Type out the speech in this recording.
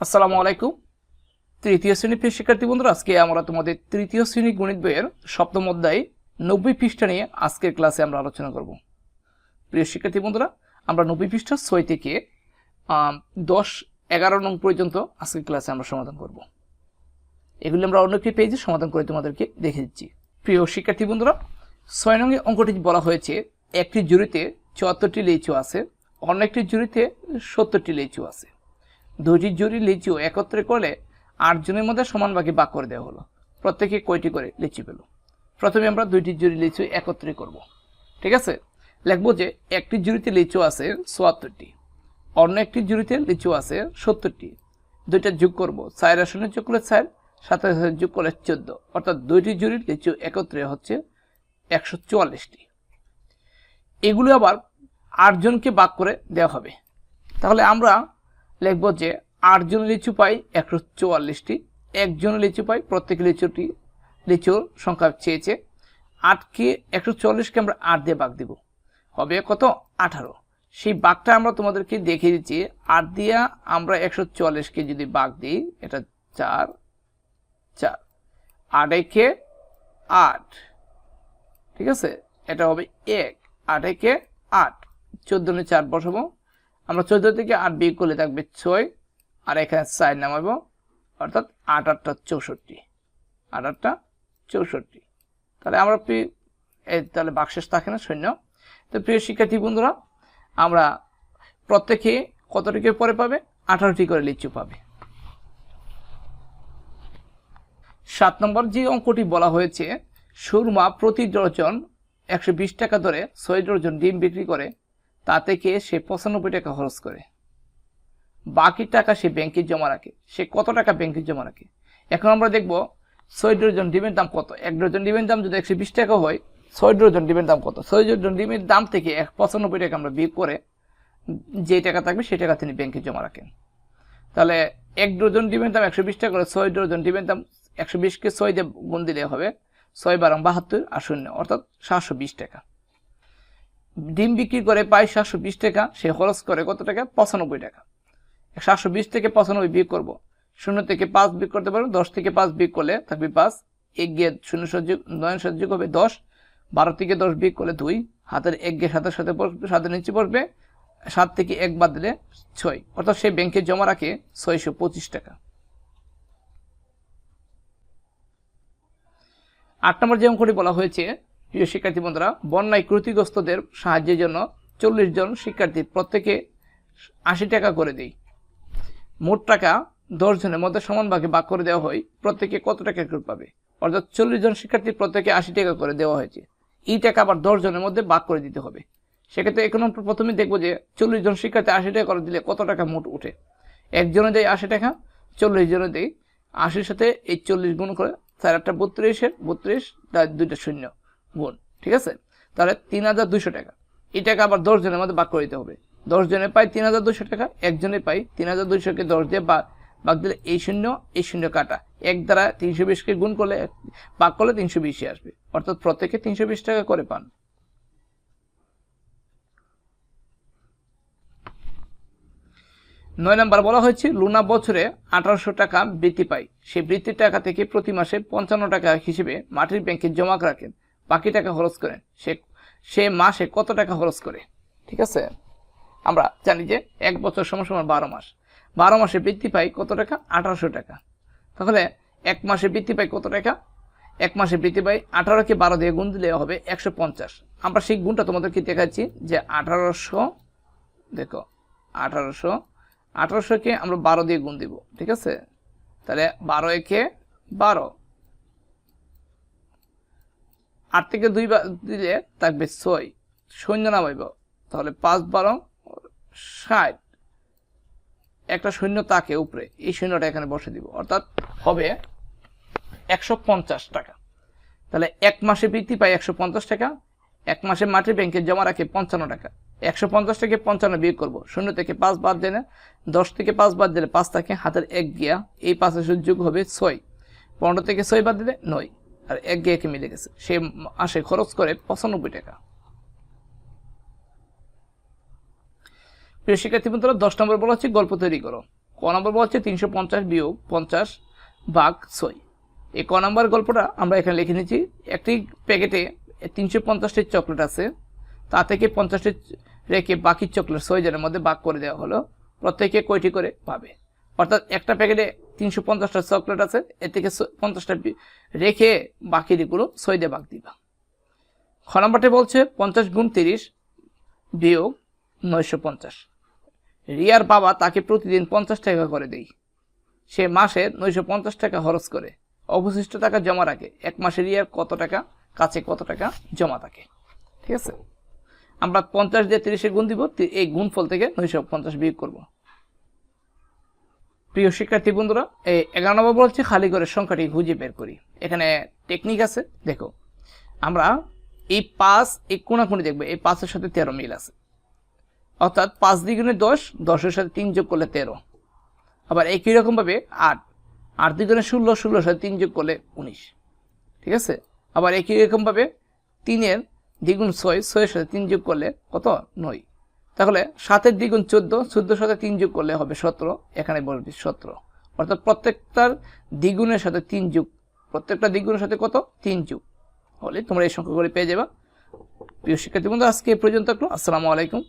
আসসালামু আলাইকুম। তৃতীয় শ্রেণি প্রিয় শিক্ষার্থী বন্ধুরা, আজকে আমরা তোমাদের তৃতীয় শ্রেণি গণিত বইয়ের সপ্তম অধ্যায় নব্বই পৃষ্ঠা নিয়ে আজকের ক্লাসে আমরা আলোচনা করব। প্রিয় শিক্ষার্থী বন্ধুরা, আমরা নব্বই পৃষ্ঠা ছয় থেকে দশ, এগারো নং পর্যন্ত আজকের ক্লাসে আমরা সমাধান করব। এগুলি আমরা অন্য একটি পেজে সমাধান করে তোমাদেরকে দেখে দিচ্ছি। প্রিয় শিক্ষার্থী বন্ধুরা, ছয় নংয়ে অঙ্কটি বলা হয়েছে, একটি জুড়িতে চুয়াত্তরটি লিচু আছে, অন্য একটি জুড়িতে সত্তরটি লিচু আছে। দুইটি জুড়ি লিচু একত্রে করলে আটজনের মধ্যে সমান ভাগে ভাগ করে দেওয়া হলো। প্রত্যেকে কয়টি করে লিচু পেল? প্রথমে আমরা দুইটি জুড়ি লিচু একত্রে করব। ঠিক আছে? লিখব যে একটি জুড়িতে লিচু আছে চুয়াত্তরটি, অন্য একটি জুড়িতে লিচু আছে সত্তরটি। দুইটা যোগ করব চার আসনে যোগ করলে চার সাথে যোগ করলে চোদ্দ। অর্থাৎ দুইটি জুড়ির লিচু একত্রে হচ্ছে একশো চুয়াল্লিশটি। এগুলো আবার আটজনকে বাক করে দেওয়া হবে। তাহলে আমরা লিখব যে আটজন লিচু পাই, একশো চুয়াল্লিশটি। একজন লিচু পাই, প্রত্যেক লিচুটি, লিচুর সংখ্যা চেয়েছে। আটকে একশো চল্লিশকে আমরা আট দিয়ে বাঘ দিব। হবে কত? আঠারো। সেই বাঘটা আমরা তোমাদেরকে দেখিয়ে দিচ্ছি। আট দিয়া আমরা একশো চুয়াল্লিশকে যদি বাঘ দিই, এটা চার চার। আট একে আট। ঠিক আছে? এটা হবে এক। আট একে আট। চোদ্দ চার বসাবো। আমরা চোদ্দ থেকে আট বিয়োগ করলে থাকবে ছয়, আর এখানে চার নামাবো, অর্থাৎ আট আটটা চৌষট্টি। আট আটটা চৌষট্টি। তাহলে আমরা তাহলে বাক্সেস থাকে না, শূন্য। তো প্রিয় শিক্ষার্থী বন্ধুরা, আমরা প্রত্যেকে কতটিকে পরে পাবে? আঠারোটি করে লিচু পাবে। সাত নম্বর যে অঙ্কটি বলা হয়েছে, সুরমা প্রতি ডজন একশো বিশ টাকা ধরে ছয় ডজন ডিম বিক্রি করে তা থেকে সে পঁচানব্বই টাকা খরচ করে। বাকি টাকা সে ব্যাংকে জমা রাখে। সে কত টাকা ব্যাংকে জমা রাখে? এখন আমরা দেখব ছয় ডজন ডিমের দাম কত? এক ডজন ডিমের দাম যদি একশো বিশ টাকা হয়, ছয় ডজন ডিমের দাম কত? ছয় ডজন ডিমের দাম থেকে এক পঁচানব্বই টাকা আমরা বিয়োগ করে যে টাকা থাকবে সেই টাকা তিনি ব্যাংকে জমা রাখেন। তাহলে এক ডজন ডিমের দাম একশো বিশ টাকা করে ছয় ডজন ডিমের দাম একশো বিশকে ছয় দিয়ে গুণ দিলে হবে ছয় বারং বাহাত্তর আর শূন্য, অর্থাৎ সাতশো বিশ টাকা। ডিম বিক্রি করে পায় সাতশো বিশ টাকা, সে খরচ করে কত টাকা? পঁচানব্বই টাকা। সাতশো বিশ থেকে পঁচানব্বই বিয়োগ করব। শূন্য থেকে পাঁচ বিয়োগ করতে পারব, দশ থেকে পাঁচ বিয়োগ করলে থাকবে পাঁচ। এক গিয়ে শূন্য সহযোগ নয় সহযোগ হবে দশ। বারো থেকে দশ বিয়োগ করলে দুই। হাতের এক গিয়ে সাতের সাথে বসবে সাতের নিচে বসবে সাত থেকে এক বাদ দিলে ছয়। অর্থাৎ সে ব্যাংকে জমা রাখে ছয়শো পঁচিশ টাকা। আট নম্বর যে অঙ্কটি বলা হয়েছে প্রিয় শিক্ষার্থী বন্ধুরা, বন্যায় ক্ষতিগ্রস্তদের সাহায্যের জন্য চল্লিশ জন শিক্ষার্থী প্রত্যেকে আশি টাকা করে দেয় মোট টাকা দশ জনের মধ্যে সমান ভাগে করে দেওয়া হয়, প্রত্যেকে কত টাকা করে পাবে? অর্থাৎ চল্লিশ জন শিক্ষার্থী প্রত্যেকে আশি টাকা করে দেওয়া হয়েছে। এই টাকা আবার দশ জনের মধ্যে ভাগ করে দিতে হবে। সেক্ষেত্রে এখন প্রথমে দেখব যে চল্লিশ জন শিক্ষার্থী আশি টাকা করে দিলে কত টাকা মোট উঠে। একজনে দেয় আশি টাকা, চল্লিশ জনে দেয় আশির সাথে এই চল্লিশ গুণ করে চার একটা বত্রিশের, বত্রিশ, তার দুইটা শূন্য। গুণ, ঠিক আছে? তাহলে তিন হাজার দুইশো টাকা। এই টাকা আবার দশ জনের মধ্যে ভাগ করে দিতে হবে। দশ জনে পাই তিন হাজার দুশো টাকা একজনে পাই তিন হাজার দুইশোকে দশ দিয়ে বা দিলে এই শূন্য এই শূন্য কাটা। এক দ্বারা তিনশো বিশকে গুণ করলে ভাগ করলে তিনশো বিশে আসবে। অর্থাৎ প্রত্যেকে তিনশো বিশ টাকা করে পান। নয় নম্বর বলা হয়েছে, লুনা বছরে আঠারোশো টাকা বৃত্তি পায়। সেই বৃত্তির টাকা থেকে প্রতি মাসে পঞ্চান্ন টাকা হিসেবে মাটির ব্যাংকে জমা রাখেন। বাকি টাকা খরচ করেন সে সে মাসে কত টাকা খরচ করে? ঠিক আছে? আমরা জানি যে এক বছর সমান সমান বারো মাস। বারো মাসে বৃত্তি পাই কত টাকা? আঠারোশো টাকা। তাহলে এক মাসে বৃত্তি পাই কত টাকা? এক মাসে বৃত্তি পাই আঠারোকে বারো দিয়ে গুণ দিলে হবে একশো পঞ্চাশ। আমরা সেই গুণটা তোমাদেরকে দেখাচ্ছি যে আঠারোশো, দেখো, আঠারোশো আঠারোশোকে আমরা বারো দিয়ে গুণ দিব। ঠিক আছে? তাহলে বারো একে বারো আট থেকে দুই দিলে থাকবে ছয়। শূন্য নামাইব। তাহলে পাঁচ বারো ষাট। একটা শূন্য তাকে উপরে। এই শূন্যটা এখানে বসে দিব। অর্থাৎ হবে একশো পঞ্চাশ টাকা। তাহলে এক মাসে বৃত্তি পাই একশো পঞ্চাশ টাকা। এক মাসে মাটির ব্যাংকে জমা রাখে পঞ্চান্ন টাকা। একশো পঞ্চাশ থেকে পঞ্চান্ন বিয়োগ করব। শূন্য থেকে পাঁচ বাদ দিলে দশ থেকে পাঁচ বাদ দিলে পাঁচ থাকে হাতের এক গিয়া। এই পাঁচের যোগ হবে ছয়। পনেরো থেকে ছয় বাদ দিলে নয়। আর এক গিয়াকে মিলে গেছে। সে মাসে খরচ করে পঁচানব্বই টাকা। প্রিয় শিক্ষার্থী দশ নম্বর বলা হচ্ছে গল্প তৈরি করো। ক নম্বর বলা হচ্ছে তিনশো পঞ্চাশ বিয়োগ পঞ্চাশ ভাগ ছয়। এই ক নম্বর গল্পটা আমরা এখানে লিখে নিচ্ছি একটি প্যাকেটে তিনশো পঞ্চাশটি চকলেট আছে। তা থেকে পঞ্চাশটি রেখে বাকি চকলেট ছয় জনের মধ্যে ভাগ করে দেওয়া হলো। প্রত্যেকে কয়টি করে পাবে? অর্থাৎ একটা প্যাকেটে তিনশো পঞ্চাশটা চকলেট আছে, এর থেকে পঞ্চাশটা রেখে বাকিগুলো দিয়ে ভাগ দিবা। খ নম্বরটি বলছে পঞ্চাশ গুণ তিরিশ বিয়োগ নয়শো পঞ্চাশ। রিয়ার বাবা তাকে প্রতিদিন পঞ্চাশ টাকা করে দেয়। সে মাসে নয়শো পঞ্চাশ টাকা খরচ করে। অবশিষ্ট টাকা জমা রাখে। এক মাসে রিয়ার কত টাকা? কাছে কত টাকা জমা থাকে। ঠিক আছে? আমরা পঞ্চাশ দিয়ে তিরিশে গুণ দিব এই গুণফল থেকে নয়শো পঞ্চাশ বিয়োগ করব। প্রিয় শিক্ষার্থী বন্ধুরা, এই এগারো নম্বর বলছে, খালি করে সংখ্যাটি খুঁজে বের করি। এখানে টেকনিক আছে, দেখো। আমরা এই পাঁচ, এই কোনাকুনি দেখবে, এই পাঁচের সাথে তেরো মিল আছে। অর্থাৎ পাঁচ দ্বিগুণে দশ, দশের সাথে তিন যোগ করলে তেরো। আবার একই রকমভাবে আট আট দ্বিগুণে ষোলো, ষোলোর সাথে তিন যোগ করলে উনিশ। ঠিক আছে? আবার একই রকমভাবে তিনের দ্বিগুণ ছয়, ছয়ের সাথে তিন যোগ করলে কত? নয়। তাহলে সাতের দ্বিগুণ চোদ্দ চোদ্দোর সাথে তিন যোগ করলে হবে সতেরো, এখানে বলবি সতেরো। অর্থাৎ প্রত্যেকটার দ্বিগুণের সাথে তিন যুগ, প্রত্যেকটা দ্বিগুণের সাথে কত? তিন যুগ। হলে তোমরা এই সংখ্যাগুলি পেয়ে যাবা। প্রিয় শিক্ষার্থী বন্ধু আজকে এই পর্যন্ত আসসালামু আলাইকুম।